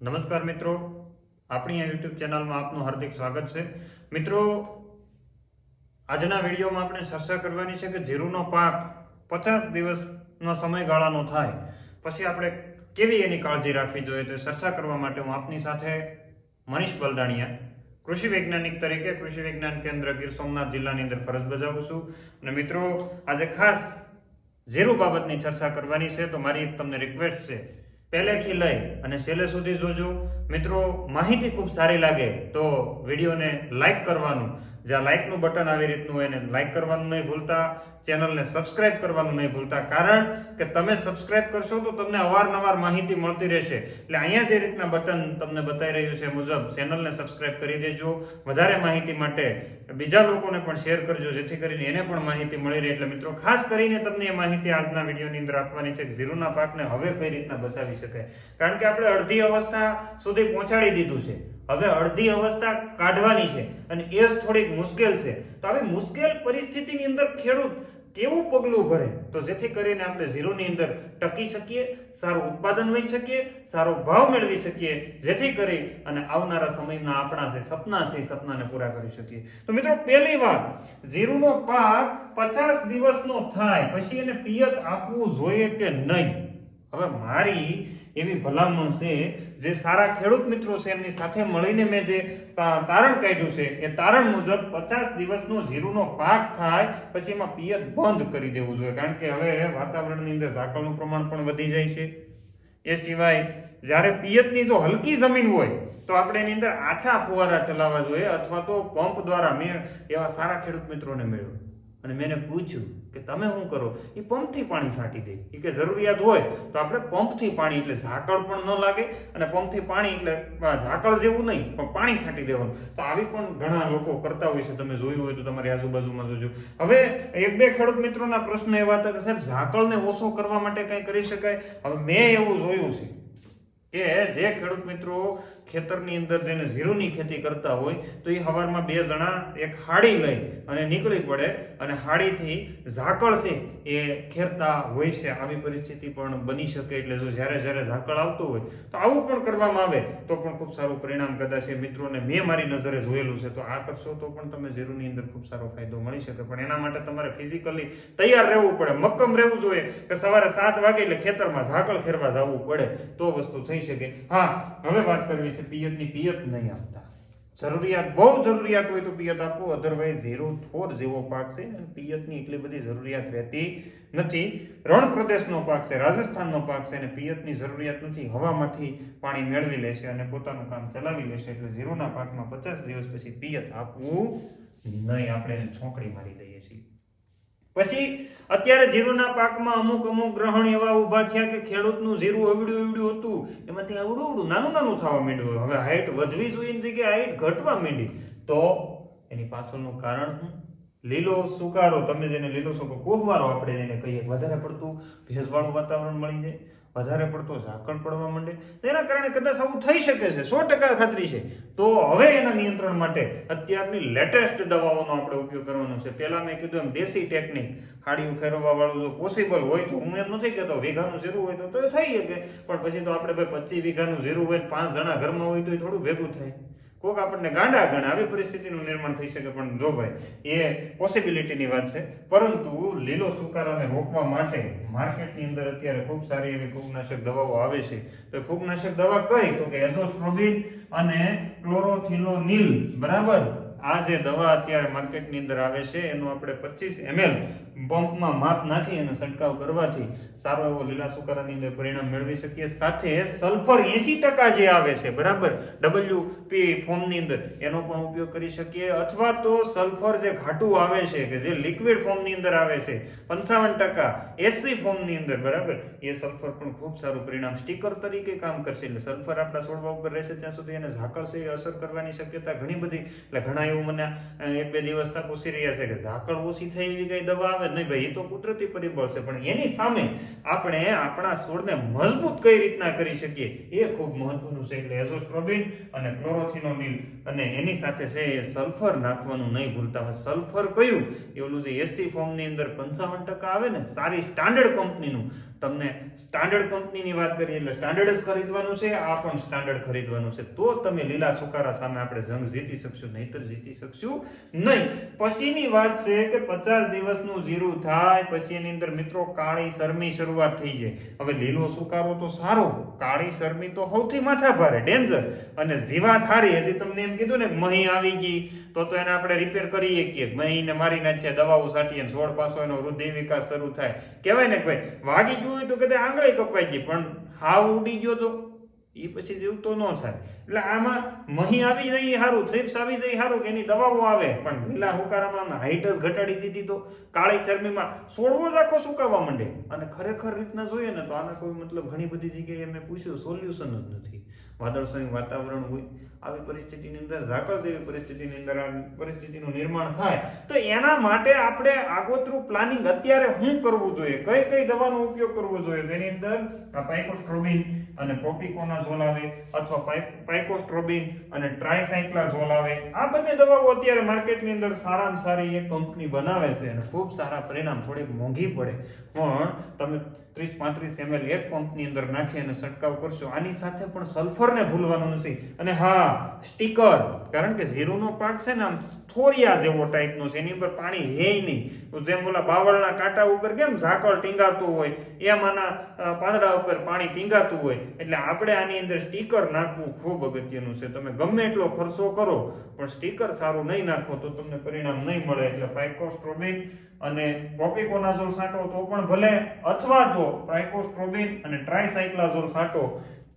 નમસ્કાર મિત્રો. આપણી આ યુટ્યુબ ચેનલમાં આપનું હાર્દિક સ્વાગત છે. મિત્રો, આજના વિડીયોમાં આપણે ચર્ચા કરવાની છે કે જીરુનો પાક પચાસ દિવસના સમયગાળાનો થાય. પછી આપણે કેવી એની કાળજી રાખવી જોઈએ તે ચર્ચા કરવા માટે હું આપની સાથે મનીષ બલદાણિયા, કૃષિ વૈજ્ઞાનિક તરીકે કૃષિ વિજ્ઞાન કેન્દ્ર ગીર સોમનાથ જિલ્લાની અંદર ફરજ બજાવું છું. અને મિત્રો, આજે ખાસ ઝીરું બાબતની ચર્ચા કરવાની છે, તો મારી તમને રિક્વેસ્ટ છે. પહેલેથી લઈ અને છેલ્લે સુધી જોજો. મિત્રો, માહિતી ખૂબ સારી લાગે તો વિડીયોને લાઈક કરવાનું જ્યાં લાઈકનું બટન આવી રીતનું એને લાઈક કરવાનું નહીં ભૂલતા ચેનલને સબસ્ક્રાઇબ કરવાનું નહીં ભૂલતા. કારણ કે તમે સબસ્ક્રાઇબ કરશો તો તમને અવારનવાર માહિતી મળતી રહેશે. એટલે અહીંયા જે રીતના બટન તમને બતાવી રહ્યું છે મુજબ ચેનલને સબસ્ક્રાઇબ કરી દેજો. વધારે માહિતી માટે બીજા લોકોને પણ શેર કરજો, જેથી કરીને એને પણ માહિતી મળી રહે. એટલે મિત્રો, ખાસ કરીને તમને એ માહિતી આજના વિડીયોની અંદર આપવાની છે કે ઝીરુના પાકને હવે કઈ રીતના બચાવી શકાય. કારણ કે આપણે અડધી અવસ્થા સુધી પહોંચાડી દીધું છે. હવે અડધી અવસ્થા કાઢવાની છે અને એ થોડીક મુશ્કેલ છે. તો આવી મુશ્કેલ પરિસ્થિતિની અંદર ખેડૂત કેવું પગલું ભરે? તો જેથી કરીને આપણે ઝીરોની અંદર ટકી શકીએ, સારું ઉત્પાદન લઈ શકીએ, સારો ભાવ મેળવી શકીએ, જેથી કરી અને આવનારા સમયના આપણા છે, સપના છે સપનાને પૂરા કરી શકીએ. તો મિત્રો, પહેલી વાત જીરુનો પાક પચાસ દિવસનો થાય, પછી એને પિયત આપવું જોઈએ કે નહીં? હવે મારી એવી ભલામણ છે જે સારા ખેડૂત મિત્રો છે એમની સાથે મળીને મેં જે તારણ કાઢ્યું છે. એ તારણ મુજબ પચાસ દિવસનો જીરુનો પાક થાય, પછી એમાં પિયત બંધ કરી દેવું જોઈએ. કારણ કે હવે વાતાવરણની અંદર ઝાકળનું પ્રમાણ પણ વધી જાય છે. એ સિવાય જ્યારે પિયતની જો હલકી જમીન હોય, તો આપણે એની અંદર આછા ફુવારા ચલાવવા જોઈએ, અથવા તો પંપ દ્વારા મેં એવા સારા ખેડૂત મિત્રોને મળ્યો અને મેં પૂછ્યું કે તમે શું કરો? એ પંપથી પાણી છાંટી દે. એ કે જરૂરિયાત હોય તો આપણે પંપથી પાણી એટલે ઝાકળ પણ ન લાગે અને પંપથી પાણી એટલે ઝાકળ જેવું નહીં, પણ પાણી છાંટી દેવાનું. તો આવી પણ ઘણા લોકો કરતા હોય છે. તમે જોયું હોય તો તમારી આજુબાજુમાં જોજો. હવે એક બે ખેડૂત મિત્રોના પ્રશ્ન એવા હતા કે સાહેબ, ઝાકળને ઓછો કરવા માટે કંઈ કરી શકાય? હવે મેં એવું જોયું છે કે જે ખેડૂત મિત્રો ખેતરની અંદર જેને ઝીરુની ખેતી કરતા હોય, તો એ સવારમાં બે જણા એક હાડી લઈ અને નીકળી પડે અને હાડીથી ઝાકળ છે એ ખેરતા હોય છે. આવી પરિસ્થિતિ પણ બની શકે એટલે જો જ્યારે જ્યારે ઝાકળ આવતું હોય, તો આવું પણ કરવામાં આવે, તો પણ ખૂબ સારું પરિણામ કદાચ એ મિત્રોને મેં મારી નજરે જોયેલું છે. તો આ કરશો તો પણ તમે ઝીરુની અંદર ખૂબ સારો ફાયદો મળી શકે. પણ એના માટે તમારે ફિઝિકલી તૈયાર રહેવું પડે, મક્કમ રહેવું જોઈએ કે સવારે સાત વાગે એટલે ખેતરમાં ઝાકળ ખેરવા જવું પડે, તો વસ્તુ થઈ શકે. હા, હવે વાત કરવી છે, પિયતની પિયત નહીં આપતા. જરૂરિયાત, બહુ જરૂરિયાત હોય તો પિયત આપવું અધરવાઇઝ ઝીરો થોર જેવો પાક છે અને પિયતની એટલી બધી જરૂરિયાત રહેતી નથી. રણ પ્રદેશનો પાક છે, રાજસ્થાનનો પાક છે અને પિયતની જરૂરિયાત નથી. હવામાંથી પાણી મેળવી લેશે અને પોતાનું કામ ચલાવી લેશે એટલે ઝીરોના પાકમાં પચાસ દિવસ પછી પિયત આપવું નહીં. આપણે છોકરી મારી દઈએ છીએ. પછી અત્યારે જીરુના પાકમાં અમુક અમુક ગ્રહણ એવા ઊભા થયા કે ખેડૂતનું જીરું અવડું અવડ્યું હતું, એમાંથી આવડું અવડું નાનું નાનું થવા માંડ્યું હવે હાઈટ વધવી જોઈએ એની જગ્યાએ હાઈટ ઘટવા માંડી. તો એની પાછળનું કારણ શું? લીલો સુકારો, તમે જેને લીલો સુકો કોહવારો, આપણે જેને કહીએ. વધારે પડતું ભેજવાળું વાતાવરણ મળી જાય. વધારે પડતો ઝાકળ પડવા માંડે તેના કારણે કદાચ આવું થઈ શકે છે, સો ટકા ખાતરી છે. તો હવે એના નિયંત્રણ માટે અત્યારની લેટેસ્ટ દવાઓનો આપણે ઉપયોગ કરવાનો છે. પહેલા મેં કીધું એમ દેશી ટેકનિક હાડી ફેરવવા વાળું જો પોસિબલ હોય તો, હું એમ નથી કહેતો વીઘાનું જીરું હોય તો તો થઈ શકે. પણ પછી તો આપણે ભાઈ પચીસ વીઘાનું જીરું હોય પાંચ જણા ઘરમાં હોય તો એ થોડું ભેગું થાય. કોક આપણને ગાંડા ગણ આવી પરિસ્થિતિનું નિર્માણ થઈ શકે, પણ જો ભાઈ, એ પોસિબિલિટીની વાત છે. પરંતુ લીલો સુકારાને રોકવા માટે માર્કેટની અંદર અત્યારે ખૂબ સારી એવી ફૂગનાશક દવાઓ આવે છે. તો ફૂગનાશક દવા કઈ? તો કે એઝોસ્ટ્રોબિન અને ક્લોરોથિલોનિલ. બરાબર? આ જે દવા અત્યારે માર્કેટની અંદર આવે છે, એનું આપણે પચીસ એમએલ પંપમાં માપ નાખી અને છંટકાવ કરવાથી સારો એવો લીલા સુકારાની અંદર પરિણામ મેળવી શકીએ. સાથે સલ્ફર એસી ટકા જે આવે છે, બરાબર? ડબલ્યુ પી ફોર્મની અંદર એનો પણ ઉપયોગ કરી શકીએ. અથવા તો સલ્ફર જે ઘાટું આવે છે, કે જે લિક્વિડ ફોર્મની અંદર આવે છે, પંચાવન ટકા એસી ફોર્મની અંદર, બરાબર? એ સલ્ફર પણ ખૂબ સારું પરિણામ સ્ટીકર તરીકે કામ કરશે. એટલે સલ્ફર આપણા છોડવા ઉપર રહેશે, ત્યાં સુધી એને ઝાકળ છે એ અસર કરવાની શક્યતા ઘણી બધી. એટલે ઘણા એવું મને એક બે દિવસ તક પૂછી રહ્યા છે કે ઝાકળ ઓછી થઈ એવી કઈ દવા આવે? નહીં ભાઈ, એ તો કુદરતી પરિબળ છે. પણ એની સામે આપણે આપણા છોડને મજબૂત કઈ રીતના કરી શકીએ? એ ખૂબ મહત્વનું છે. એટલે એઝોસ્ટ્રોબિન અને ક્લોરોથિનોનિલ અને એની સાથે છે એ સલ્ફર નાખવાનું નહીં ભૂલતા હોય. સલ્ફર કયું? એ જે એસી ફોર્મની અંદર પંચાવન ટકા આવે ને, સારી સ્ટાન્ડર્ડ કંપનીનું તમને સ્ટાન્ડર્ડ કંપનીની વાત કરીએ એટલે સ્ટાન્ડર્ડ જ ખરીદવાનું છે, આ પણ સ્ટાન્ડર્ડ ખરીદવાનું છે. તો તમે લીલા સુકારા સામે આપણે જંગ જીતી શકશું, નહીતર જીતી શકશું નહીં. પછીની વાત છે કે પચાસ દિવસનું જીરું થાય, પછી એની અંદર મિત્રો કાળી શરમી શરૂઆત થઈ જાય. હવે લીલો સુકારો તો સારો, કાળી શરમી તો સૌથી માથા ભારે ડેન્જર અને જીવાત હારી હજી તમને એમ કીધું ને મહી આવી ગઈ, તો તો એને આપણે રિપેર કરી શકીએ મહીને મારી નાખીએ, દવાઓ છાંટીએ છોડ પાછો એનો વૃદ્ધિ વિકાસ શરૂ થાય. કહેવાય ને ભાઈ, વાગી ગયું હોય તો કદાચ આંગળી કપાઈ ગઈ, પણ હાવ ઉડી ગયો તો એ પછી જેવું તો ન થાય. એટલે આમાં મહી આવી જઈ સારું થ્રિપ્સ આવી જઈ સારું કે એની દવાઓ આવે. પણ લીલા હુકારામાં હાઈટ જ ઘટાડી દીધી તો કાળી ચરમીમાં સોળવો જ આખો સુકાવા માંડે. અને ખરેખર રીતના જોઈએ ને તો આના કોઈ મતલબ ઘણી બધી જગ્યાએ મેં પૂછ્યું સોલ્યુશન જ નથી. વાદળછાયું વાતાવરણ હોય, આવી પરિસ્થિતિની અંદર, ઝાકળ જેવી પરિસ્થિતિની અંદર આ પરિસ્થિતિનું નિર્માણ થાય, તો એના માટે આપણે આગોતરું પ્લાનિંગ અત્યારે શું કરવું જોઈએ? કઈ કઈ દવાનો ઉપયોગ કરવો જોઈએ? તેની અંદર આ પાઇકોસ્ટ્રોબિન અને પ્રોપિકોનાઝોલ આવે, અથવા પાઇ- પાઇકોસ્ટ્રોબિન અને ટ્રાયસાયક્લાઝોલ આવે. આ બંને દવાઓ અત્યારે માર્કેટની અંદર સારામાં સારી એક કંપની બનાવે છે અને ખૂબ સારા પરિણામ થોડીક મોંઘી પડે. પણ તમે ત્રીસ પાંત્રીસ એમએલ એક પંપની અંદર નાખી અને છંટકાવ કરશો, આની સાથે પણ સલ્ફરને ભૂલવાનું નથી. અને હા સ્ટીકર કારણ કે ઝીરુનો પાક છે ને આમ થોરિયા જેવો ટાઈપનો છે. એની ઉપર પાણી હે નહીં. જેમ ઓલા બાવળના કાંટા ઉપર કેમ ઝાકળ ટીંગાતું હોય, એમ આના પાંદડા ઉપર પાણી ટીંગાતું હોય. એટલે આપણે આની અંદર સ્ટીકર નાખવું ખૂબ અગત્યનું છે. તમે ગમે એટલો ખર્ચો કરો, પણ સ્ટીકર સારું નહીં નાખો તો તમને પરિણામ નહીં મળે. એટલે ફાઇકોસ્ટ્રોબિન અને પ્રોપિકોનાઝોલ સાંટો તો પણ ભલે, અથવા તો પાઇકોસ્ટ્રોબિન અને ટ્રાયસાઇક્લાઝોલ સાંટો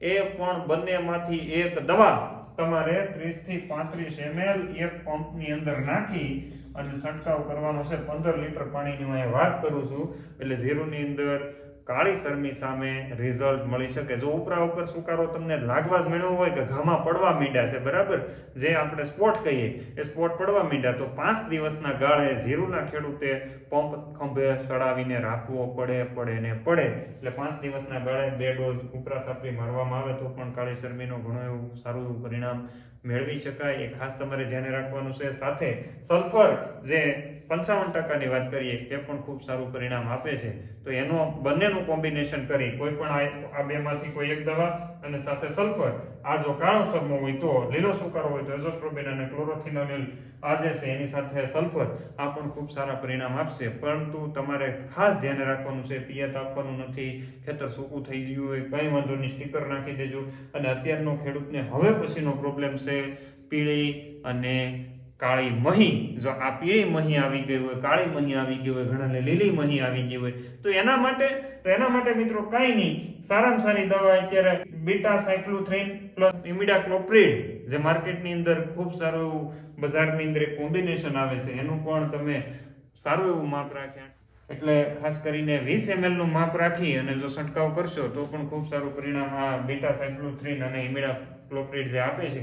એ પણ બંનેમાંથી એક દવા તમારે 30 થી પાંત્રીસ એમએલ એક પંપની અંદર નાખી અને છંટકાવ કરવાનો છે. પંદર લીટર પાણીની હું અહીંયા વાત કરું છું. એટલે ઝીરોની અંદર કાળી શરમી સામે રિઝલ્ટ મળી શકે. જો ઉપરા ઉપર સુકારો તમને લાગવા જ મેળવવો હોય કે ઘામાં પડવા માંડ્યા છે, બરાબર? જે આપણે સ્પોટ કહીએ, એ સ્પોટ પડવા માંડ્યા. તો પાંચ દિવસના ગાળે ઝીરુના ખેડૂતે પંપ ખંભે સડાવીને રાખવો પડે પડે ને પડે. એટલે પાંચ દિવસના ગાળે બે ડોઝ ઉપરા સાપરી મારવામાં આવે તો પણ કાળી શરમીનો ઘણો એવું સારું એવું પરિણામ મેળવી શકાય. એ ખાસ તમારે ધ્યાને રાખવાનું છે. સાથે સલ્ફર જે પંચાવન ટકાની વાત કરીએ, એ પણ ખૂબ સારું પરિણામ આપે છે. તો એનો બંનેનું કોમ્બિનેશન કરી કોઈ પણ આ બેમાંથી કોઈ એક દવા અને સાથે સલ્ફર. આ જો કાળો સરમો હોય તો, લીલો સુકારો હોય તો એઝોસ્ટ્રોબિન અને ક્લોરોથિનોનિલ આ જે છે, એની સાથે સલ્ફર આ પણ ખૂબ સારા પરિણામ આપશે. પરંતુ તમારે ખાસ ધ્યાન રાખવાનું છે, પિયત આપવાનું નથી. ખેતર સૂકું થઈ ગયું હોય, કંઈ વાંધો નહીં સ્ટીકર નાખી દેજો. અને અત્યારનો ખેડૂતને હવે પછીનો પ્રોબ્લેમ છે પીળી અને કાળી મહી. જો આ પીળી મહી આવી ગઈ હોય, કાળી મહી આવી ગઈ હોય, ઘણાને લીલી મહી આવી ગઈ હોય, તો એના માટે, તો એના માટે મિત્રો કાંઈ નહીં. સારામાં સારી દવા અત્યારે બીટા સાયક્લોથ્રીન પ્લસ ઇમિડાક્લોપ્રિડ, જે માર્કેટની અંદર ખૂબ સારું એવું, બજારની અંદર એક કોમ્બિનેશન આવે છે, એનું પણ તમે સારું એવું માપ રાખ્યા એટલે ખાસ કરીને વીસ એમએલનું માપ રાખી અને જો છંટકાવ કરશો, તો પણ ખૂબ સારું પરિણામ આ બીટા સાયક્લોથ્રીન અને ઇમિડાક્લોપ્રિડ જે આપે છે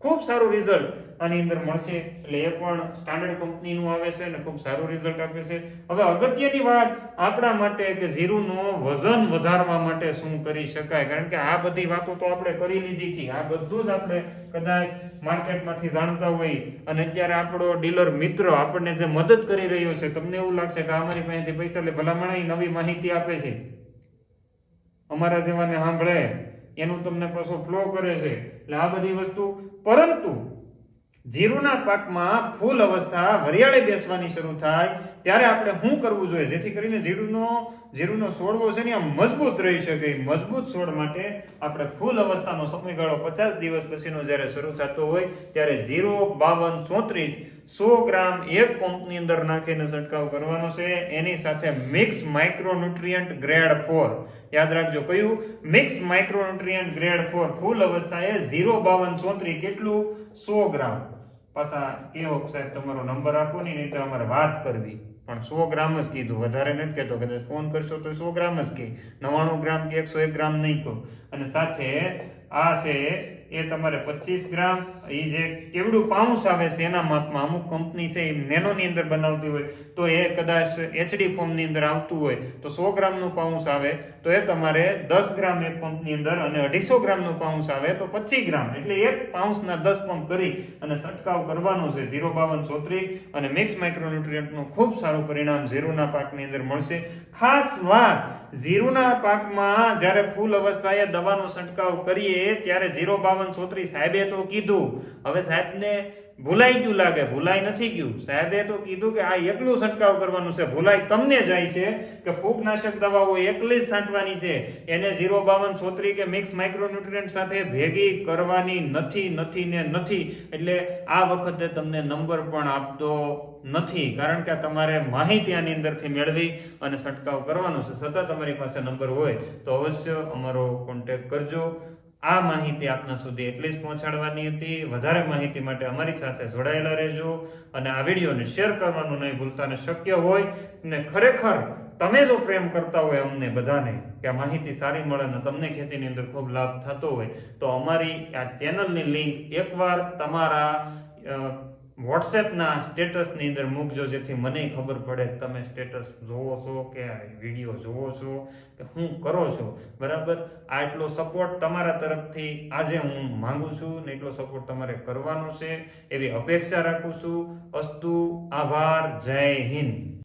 ખૂબ સારું રિઝલ્ટ આની અંદર મળશે. એટલે એ પણ સ્ટાન્ડર્ડ કંપનીનું આવે છે અને ખૂબ સારું રિઝલ્ટ આપે છે. હવે અગત્યની વાત આપણા માટે કે ઝીરુનો વજન વધારવા માટે શું કરી શકાય? કારણ કે આ બધી વાતો તો આપણે કરી લીધી હતી. આ બધું જ આપણે કદાચ માર્કેટમાંથી જાણતા હોય. અને અત્યારે આપણો ડીલર મિત્ર આપણને જે મદદ કરી રહ્યો છે, તમને એવું લાગશે કે અમારી પાસેથી પૈસા લે. ભલામણ નવી માહિતી આપે છે. અમારા જેવાને સાંભળે. એનું તમને પાછો ફ્લો કરે છે. એટલે આ બધી વસ્તુ પરંતુ જીરુના પાકમાં ફૂલ અવસ્થા વરિયાળે બેસવાની શરૂ થાય, ત્યારે આપણે શું કરવું જોઈએ? જેથી કરીને જીરુનો જીરુનો છોડવો છે ને આ મજબૂત રહી શકે. મજબૂત છોડ માટે આપણે ફૂલ અવસ્થાનો સમયગાળો પચાસ દિવસ પછીનો જ્યારે શરૂ થતો હોય, ત્યારે ઝીરો બાવન ચોત્રીસ સો ગ્રામ એક પંપની અંદર નાખીને છંટકાવ કરવાનો છે. એની સાથે મિક્સ માઇક્રોન્યુટ્રિયન્ટ ગ્રેડ ફોર. યાદ રાખજો કયું? મિક્સ માઇક્રોન્યુટ્રિયન્ટ ગ્રેડ ફોર ફૂલ અવસ્થાએ ઝીરો બાવન ચોત્રીસ કેટલું? સો ગ્રામ. પાછા કેવો સાહેબ તમારો નંબર આપો ને, નહીં તો અમારે વાત કરવી. પણ સો ગ્રામ જ કીધું. વધારે નથી કહેતો, કદાચ ફોન કરશો તો સો ગ્રામ જ કહે નવ્વાણું ગ્રામ કે એકસો એક ગ્રામ નહીં તો અને સાથે આ છે, એ તમારે પચીસ ગ્રામ એ જે કેવડું પાઉન્સ આવે છે એના માપમાં અમુક કંપની છે એ નેનોની અંદર બનાવતી હોય, તો એ કદાચ એચડી ફોર્મની અંદર આવતું હોય, તો સો ગ્રામનું પાઉન્સ આવે, તો એ તમારે દસ ગ્રામ એક પંપની અંદર અને અઢીસો ગ્રામનું પાઉન્સ આવે, તો પચીસ ગ્રામ. એટલે એક પાઉન્સના દસ પંપ કરી અને છંટકાવ કરવાનો છે. ઝીરો બાવન ચોત્રીસ અને મિક્સ માઇક્રોન્યુટ્રિયન્ટનું ખૂબ સારું પરિણામ ઝીરુના પાકની અંદર મળશે. ખાસ વાત, ઝીરુના પાકમાં જ્યારે ફૂલ અવસ્થાએ દવાનો છંટકાવ કરીએ, ત્યારે ઝીરો બાવન ચોત્રીસ સાહેબે તો કીધું હવે સાહેબને ભૂલાઈ ગયું લાગે, ભૂલાઈ નથી ગયું. સાહેબે તો કીધું કે આ એકલું છંટકાવ કરવાનું છે, ભૂલાઈ તમને જાય છે કે ફૂગનાશક દવાઓ એકલી જ છાંટવાની છે. એને ઝીરો બાવન છોતરી કે મિક્સ માઇક્રોન્યુટ્રિયન્ટ સાથે ભેગી કરવાની નથી નથી ને નથી. એટલે આ વખતે તમને નંબર પણ આપતો નથી, કારણ કે તમારે માહિતી આની અંદરથી મેળવી અને છંટકાવ કરવાનો છે. સતત તમારી પાસે નંબર હોય તો અવશ્ય અમારો કોન્ટેક્ટ કરજો. આ માહિતી આપના સુધી એટલી જ પહોંચાડવાની હતી. વધારે માહિતી માટે અમારી સાથે જોડાયેલા રહેજો અને આ વિડીયોને શેર કરવાનું નહીં ભૂલતા અને શક્ય હોય ને ખરેખર તમે જો પ્રેમ કરતા હોય અમને બધાને કે આ માહિતી સારી મળે ને તમને ખેતીની અંદર ખૂબ લાભ થતો હોય, તો અમારી આ ચેનલની લિંક એકવાર તમારા વોટ્સએપના સ્ટેટસની અંદર મૂકજો, જેથી મને ખબર પડે તમે સ્ટેટસ જોવો છો કે વીડિયો જોવો છો કે હું કરો છો. બરાબર? આ એટલો સપોર્ટ તમારા તરફથી આજે હું માંગુ છું ને એટલો સપોર્ટ તમારે કરવાનો છે. એવી અપેક્ષા રાખું છું. અસ્તુ, આભાર, જય હિન્દ.